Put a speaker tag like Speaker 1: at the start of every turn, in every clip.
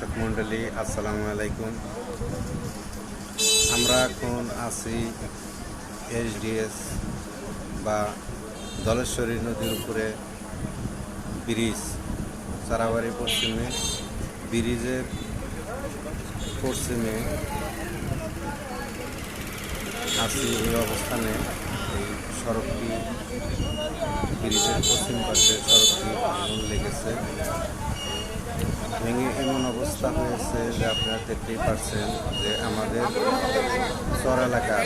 Speaker 1: দর্শক মণ্ডলী, আসসালামু আলাইকুম। আমরা এখন আছি এসডিএস বা দলেশ্বরী নদীর উপরে ব্রিজ চারাবাড়ি পশ্চিমে। ব্রিজের পশ্চিমে আছি এই অবস্থানে, এই সড়কটি, ব্রিজের পশ্চিম পাশে সড়কটি লেগেছে। ভেঙে এমন অবস্থা হয়েছে যে আপনারা দেখতেই পারছেন যে আমাদের চর এলাকার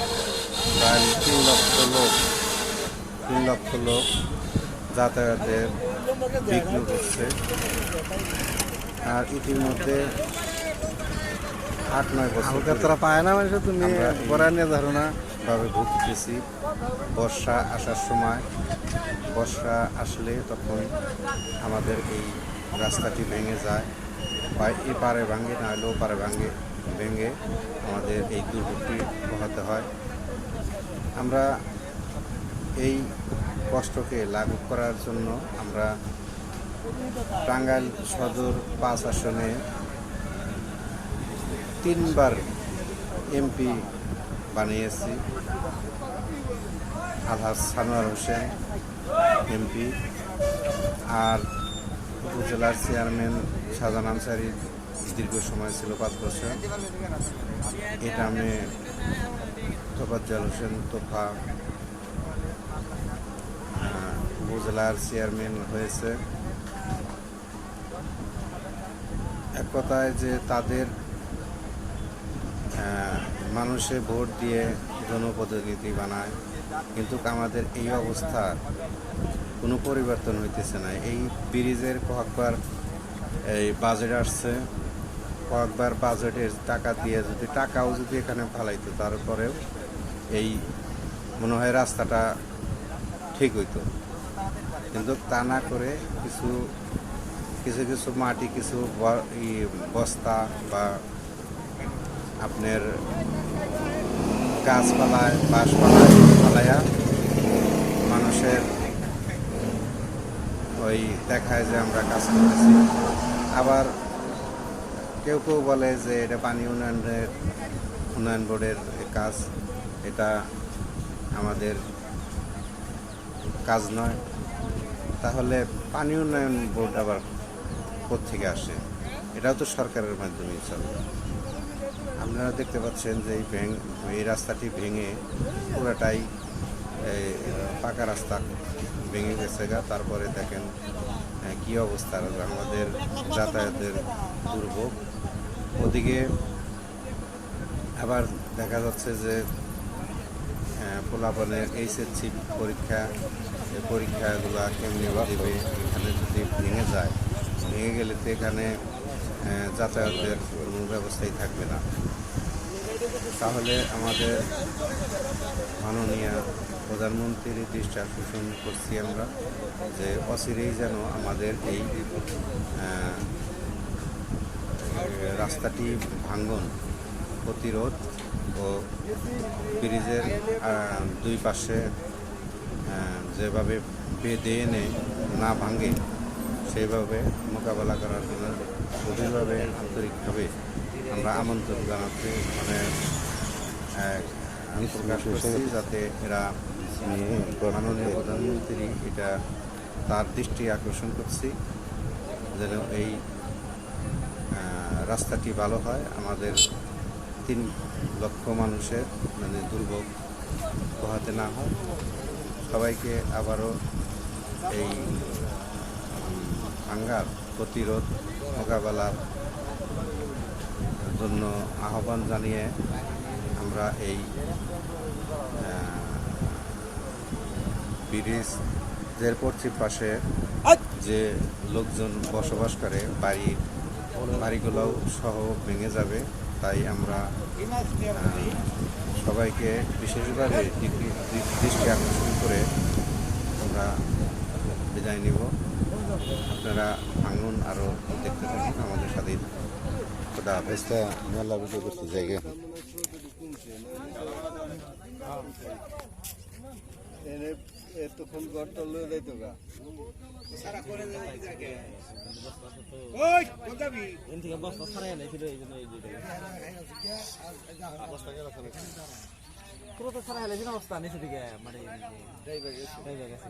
Speaker 1: প্রায় তিন লক্ষ লোক তিন লক্ষ লোক যাতায়াতের বিঘ্ন করছে। আর ইতিমধ্যে আট নয় বছর
Speaker 2: তারা পায় না মানুষ তুমি নিয়ে ধারণা?
Speaker 1: ভাবে ভুগতেছি। বর্ষা আসার সময় বর্ষা আসলে তখন আমাদের এই রাস্তাটি ভেঙে যায়। বা এপারে ভাঙে, না হলেও পারে ভাঙে, ভেঙে আমাদের এই দুর্ভোগটি পোহাতে হয়। আমরা এই কষ্টকে লাঘব করার জন্য আমরা টাঙ্গাইল সদর পাঁচ আসনে তিনবার এমপি বানিয়েছি। আলহাজ সানোয়ার হোসেন, এমপি। আর উপজেলার চেয়ারম্যান শাহজাহান আনসারি দীর্ঘ সময় ছিল পাঁচ বছর। এটা আমি তোফাজ্জাল হোসেন তোফা উপজেলার চেয়ারম্যান হয়েছে। এক কথায় যে তাদের মানুষে ভোট দিয়ে জনপ্রতিনিধি বানায়, কিন্তু আমাদের এই অবস্থা কোনো পরিবর্তন হইতেছে না। এই ব্রিজের কয়েকবার এই বাজেট আসছে, কয়েকবার বাজেটের টাকা দিয়ে যদি, টাকাও যদি এখানে ফালাইতো, তারপরেও এই মনে হয় রাস্তাটা ঠিক হইতো। কিন্তু তা না করে কিছু কিছু কিছু মাটি, কিছু বস্তা বা আপনার গাছপালায়, বাঁশপালায় ফালাইয়া মানুষের ওই দেখায় যে আমরা কাজ করতেছি। আবার কেউ কেউ বলে যে এটা পানি উন্নয়নের, উন্নয়ন বোর্ডের কাজ। এটা আমাদের কাজ নয়। তাহলে পানি উন্নয়ন বোর্ড আবার কোথেকে আসে? এটাও তো সরকারের মাধ্যমেই চলে। আপনারা দেখতে পাচ্ছেন যে এই এই রাস্তাটি ভেঙে পুরাটাই পাকা রাস্তা। ভেঙে গেছে গা তারপরে দেখেন আহ, কি অবস্থা। আমাদের যাতায়াতের দুর্ভোগ। ওদিকে আবার দেখা যাচ্ছে যে পোলাপানের এইচএসসি পরীক্ষা পরীক্ষাগুলো কেমনি দেবে? এখানে যদি ভেঙে যায় ভেঙে গেলে তো এখানে যাতায়াতের কোনো ব্যবস্থাই থাকবে না। তাহলে আমাদের মাননীয় প্রধানমন্ত্রীর দৃষ্টি আকর্ষণ করছি আমরা যে অচিরেই যেন আমাদের এই রাস্তাটি ভাঙ্গন প্রতিরোধ ও ব্রিজের দুই পাশে যেভাবে বেঁধে এনে না ভাঙে, সেইভাবে মোকাবেলা করার জন্য গভীরভাবে, আন্তরিকভাবে আমরা আমন্ত্রণ জানাতে মানে আমি প্রকাশ করছি যাতে এরা মাননীয় প্রধানমন্ত্রী এটা তার দৃষ্টি আকর্ষণ করছি যেন এই রাস্তাটি ভালো হয়। আমাদের তিন লক্ষ মানুষের মানে দুর্ভোগ পোহাতে না হয়। সবাইকে আবারও এই উম, হাঙ্গার প্রতিরোধ মোকাবেলার জন্য আহ্বান জানিয়ে আমরা এই আহ, ব্রিজের পশ্চিম পাশে যে লোকজন বসবাস করে বাড়ি বাড়িগুলোও সহ ভেঙে যাবে তাই আমরা সবাইকে বিশেষভাবে দৃষ্টি- আকর্ষণ করে আমরা বিদায় নিব আপনারা ভাঙুন আরও দেখতে থাকুন আমাদের থাকুন। খোদা হাফেজ
Speaker 2: রাস্তা মেলা ভিডিও করতে
Speaker 3: এনে
Speaker 2: এতক্ষণ ঘর টলে যাইতো গা
Speaker 3: এখান থেকে বস্তা ছাড়াই এনেছিল এই জন্য এই দুইটা পুরো তো ছাড়াই এনেছিল বস্তা নিচে দিকে মানে
Speaker 2: যাইবে গেছে।
Speaker 3: হয়ে গেছে।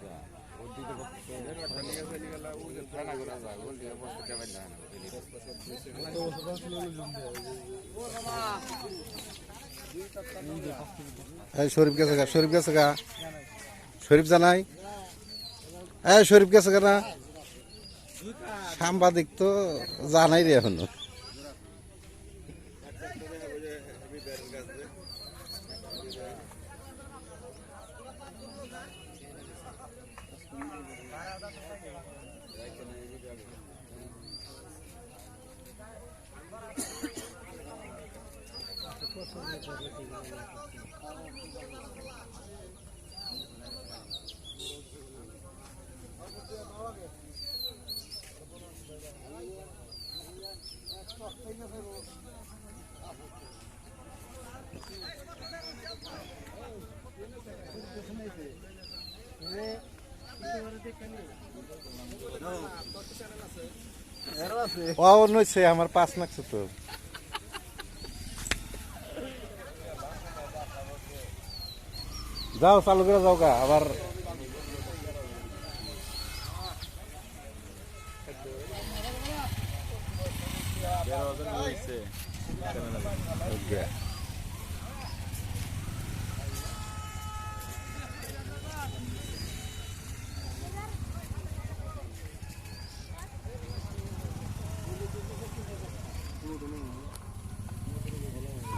Speaker 2: শরীফ গেছে গা, শরীফ গেছে গা। শরীফ জানাই? এই শরীফ গেছে গা না? সাংবাদিক তো জানাই রে এখনও। আমার পাঁচ লাগছে তো যাও চালু করে যাও গা আবার Okay.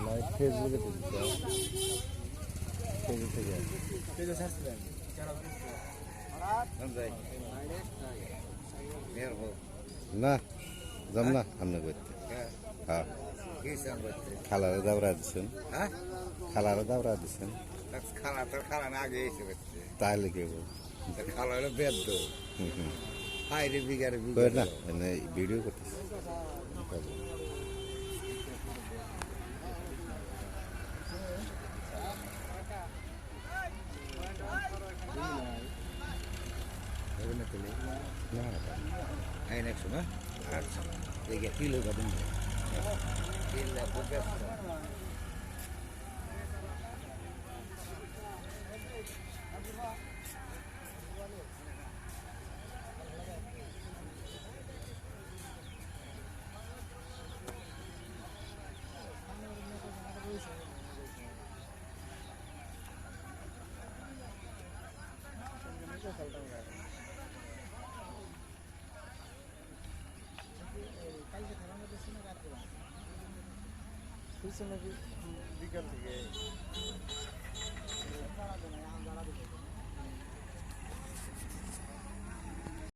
Speaker 2: লাইভ ফেসবুকে তো দিতে হবে। ফেসবুক থেকে না যাম না আপনি করতে। হ্যাঁ। খালারে দাবরা দিচ্ছেন খালারে দাবরা দিচ্ছেন
Speaker 1: খালা তো খালা না আগে এসে
Speaker 2: তাহলে কি
Speaker 1: খালা হলো বেদ্য
Speaker 2: হুম
Speaker 1: হাইরে বিঘারে
Speaker 2: কই না ভিডিও করতেছি। na
Speaker 1: tuloy. Lahat. Ay, next one,
Speaker 2: ha? Lahat
Speaker 4: sa mga. Sige, kilo ka dun. Kilo, bugas ka. சொல்கிறாங்க पीछे में भी दिक्कत है